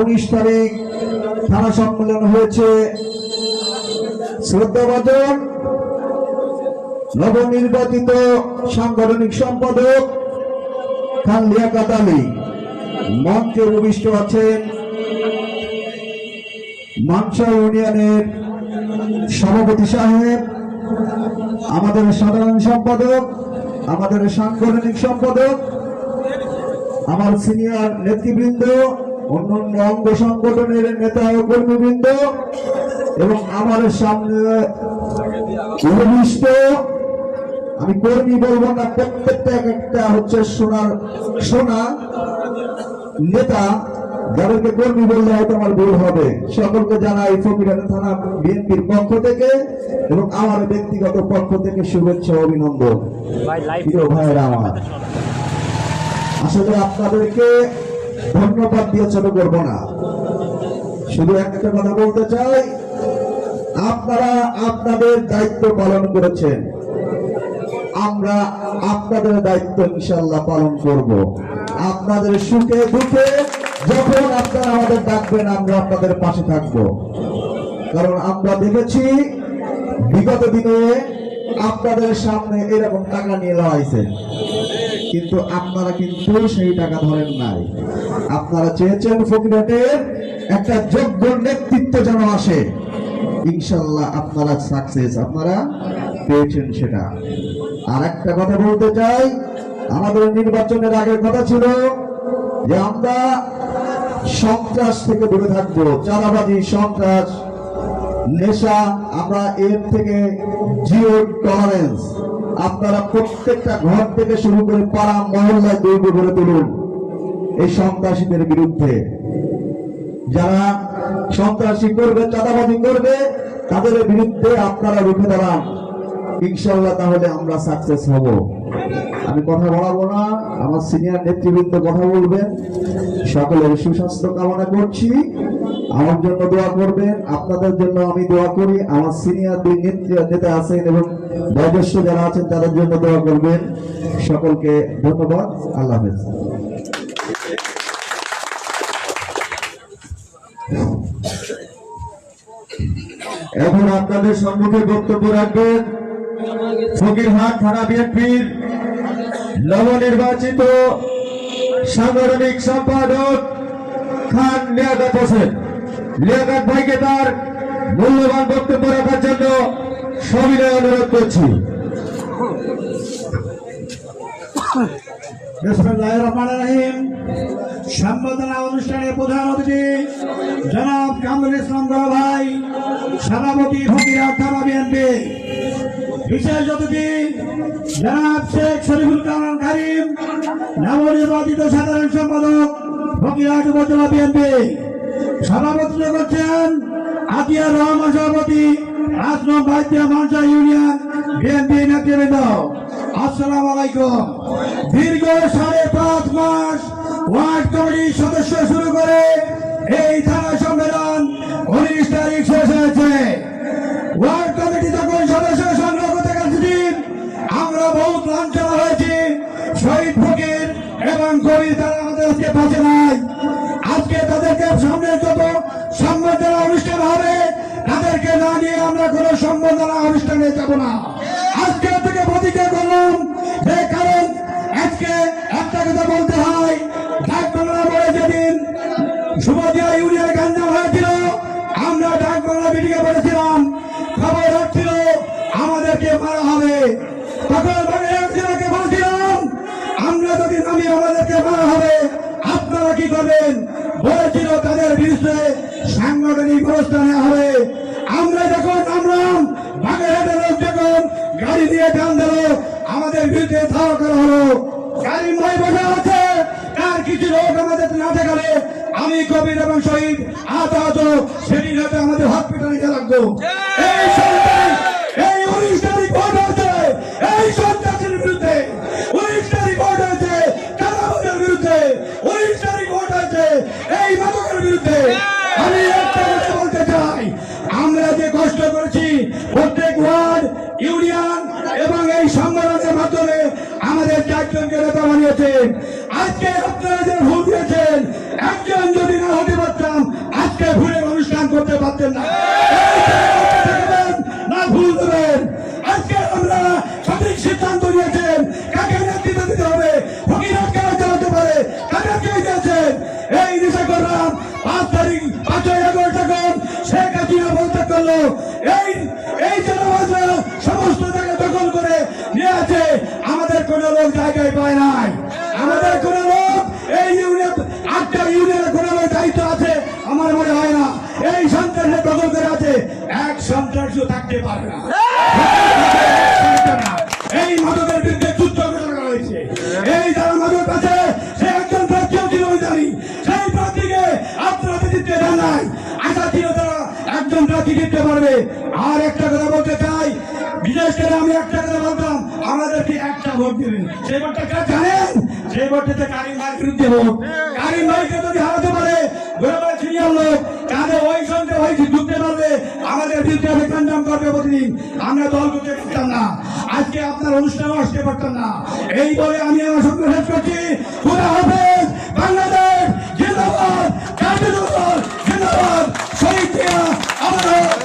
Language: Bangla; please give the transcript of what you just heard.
উনিশ তারিখ থানা সম্মেলন হয়েছে। শ্রদ্ধাভাজন নবনির্বাচিত সাংগঠনিক সম্পাদক খান লিয়াকাত আলী মঞ্চে উপবিষ্ট আছেন মানসা ইউনিয়নের সভাপতি সাহেব, আমাদের সাধারণ সম্পাদক, আমাদের সাংগঠনিক সম্পাদক, আমার সিনিয়র নেতৃবৃন্দ অন্যান্য অঙ্গ সংগঠনের নেতা ও কর্মীবৃন্দ এবং আমার সামনে উপবিষ্ট আমি কর্মী বলব না প্রত্যেকটা এক একটা হচ্ছে সোনার সোনা নেতা যাদেরকে কর্মী বললে হয়তো আমার ভুল হবে। সকলকে জানাই ফকিরানা থানা বিএনপির পক্ষ থেকে এবং আমার ব্যক্তিগত পক্ষ থেকে শুভেচ্ছা অভিনন্দন। প্রিয় ভাইয়েরা আমার। আসলে আপনাদেরকে ধন্যবাদ দিয়ে ছোট করব না। শুধু একটা কথা বলতে চাই, আপনারা আপনাদের দায়িত্ব পালন করেছেন। আমরা আপনাদের দায়িত্ব ইনশাল্লাহ পালন করব। আপনাদের সুখে দুঃখে যখন আপনারা আমাদের ডাকবেন, আমরা আপনাদের পাশে থাকব। কারণ আমরা দেখেছি, বিগত দিনে আপনাদের সামনে এরকম টাকা নিয়ে হয়েছে কিন্তু আপনারা কিন্তু সেই টাকা ধরেন নাই। আপনারা চেয়েছেন ফকিরাটের একটা যোগ্য নেতৃত্ব যেন আসে। ইনশাল্লাহ আপনারা সাকসেস আপনারা পেয়েছেন সেটা। আর একটা কথা বলতে চাই, আমাদের নির্বাচনের আগের কথা ছিল যে আমরা সন্ত্রাস থেকে দূরে থাকব, চাঁদাবাজি, সন্ত্রাস, নেশা, আমরা এর থেকে জিরো টলারেন্স আপনারা প্রত্যেকটা ঘর থেকে শুরু করে পাড়া মহল্লায় দুর্গ গড়ে তুলুন। এই সন্ত্রাসীদের বিরুদ্ধে। যারা সন্ত্রাসী করবে, চাঁদাবাজি করবে, তাদের বিরুদ্ধে আপনারা রুখে দাঁড়ান। ইনশাল্লাহ তাহলে আমরা সাকসেস হব। আমি কথা বলাবো না, আমার সিনিয়র নেতৃবৃন্দ কথা বলবেন। সকলের সুস্বাস্থ্য কামনা করছি। আমার জন্য দোয়া করবেন, আপনাদের জন্য আমি দোয়া করি। আমার সিনিয়র দুই নেত্রী, নেতা আছেন এবং বয়োজ্যেষ্ঠ যারা আছেন, তাদের জন্য দোয়া করবেন। সকলকে ধন্যবাদ। আল্লাহ হাফেজ। এখন আপনাদের সম্মুখে বক্তব্য রাখবেন। ফকিরহাট থানা বিএনপির নবনির্বাচিত সাংগঠনিক সম্পাদক খান লিয়াকত হোসেন। লিয়াকত ভাইকে তার মূল্যবান বক্তব্য রাখার জন্য সবিনয় অনুরোধ করছি। সম্বোধনা অনুষ্ঠানে প্রধান অতিথি জনাব কামরুল ইসলাম ভাই সভাপতি ফকিরাত থানা বিএনপি। বিশেষ অতিথি জনাব শেখ শরীফুল কামাল কারিম, নবনির্বাচিত সাধারণ সম্পাদক ফকিরাট উপজেলা বিএনপি। সভাপতিত্ব করছেন আতিয়ার রহমান সভাপতি আসলাম বাইতিয়া মানসা ইউনিয়ন বিএনপি নেতৃবৃন্দ। আসসালামু আলাইকুম। দীর্ঘ সাড়ে পাঁচ মাস ওয়ার্ড কমিটির সদস্য শুরু করে এই থানা সম্মেলন উনিশ তারিখ শেষ হয়েছে। ওয়ার্ড কমিটি যখন সদস্য সংগ্রহ করতে গেছি, আমরা বহুত লাঞ্ছনা হয়েছি। শহীদ ফকির এবং কবির তারা আমাদের আজকে পাশে নাই। আজকে তাদেরকে সামনে যত সম্বর্ধনা অনুষ্ঠান হবে, তাদেরকে না নিয়ে আমরা কোনো সম্বর্ধনা অনুষ্ঠানে যাব না। একটা কথা বলতে হয়। ডাক বাংলা যেদিন সুবাদিয়া ইউনিয়ন গাঞ্জাম হয়েছিল, আমরা ডাক বাংলা মিটিংয়ে বলেছিলাম, খবর হচ্ছিল আমাদেরকে মারা হবে। তখন বাংলাদেশকে বলেছিলাম, আমরা যদি নামি আমাদেরকে মারা হবে, আপনারা কি করবেন? বলেছিল তাদের বিরুদ্ধে সাংগঠনিক ব্যবস্থা নেওয়া হবে। আমরা যখন নামলাম, বাগেরহাটের লোক যখন গাড়ি দিয়ে টান দিল, আমাদের বিরুদ্ধে ধাওয়া করা হলো। গাড়ি মই বসে আছে। তার কিছু লোক আমাদের না দেখালে আমি কবির এবং শহীদ আহত সেদিন হয়তো আমাদের হসপিটালে নিতে লাগবো। এই সন্তান এই উনিশ তারিখ ভোট হয়েছে। এই সন্ত্রাসের বিরুদ্ধে উনিশ তারিখ ভোট হয়েছে। কালাবাদের বিরুদ্ধে উনিশ তারিখ ভোট হয়েছে। এই মাদকের বিরুদ্ধে আমি একটা কথা বলতে চাই। আমরা যে কষ্ট করেছি প্রত্যেক ওয়ার্ড ইউনিয়ন এবং এই সম্মেলনের মাধ্যমে আমাদের চারজনকে নেতা বানিয়েছেন। আজকে আপনারা যে ভোট দিয়েছেন, একজন যদি না হতে পারতাম, আজকে ভুলের অনুষ্ঠান করতে পারতেন না। জায়গায় পায় নাই। আমাদের কোন লোক এই ইউনিয়ন আটটা ইউনিয়নের কোন দায়িত্ব আছে, আমার মনে হয় না। এই সন্ত্রাসের করে আছে, এক সন্ত্রাসও থাকতে পারে না। এই মাদকের বিরুদ্ধে যুদ্ধ করা হয়েছে। এই যারা মাদক আছে, সে একজন সেই প্রার্থীকে আপনারা দিতে দেন নাই। আশা ছিল তারা একজন প্রার্থী জিততে পারবে। আর একটা কথা বলতে চাই। বিশেষ করে আমি একটা কথা বলতাম, আমাদেরকে একটা ভোট দেবেন। সেই ভোটটা জানেন? সেই ভোটটাতে কারিম ভাইয়ের বিরুদ্ধে ভোট। কারিম ভাইকে যদি হারাতে পারে আমরা দল না। আজকে আপনার আসতে পারতাম না। এই আমি আমার বাংলাদেশ জিয়া আমাদের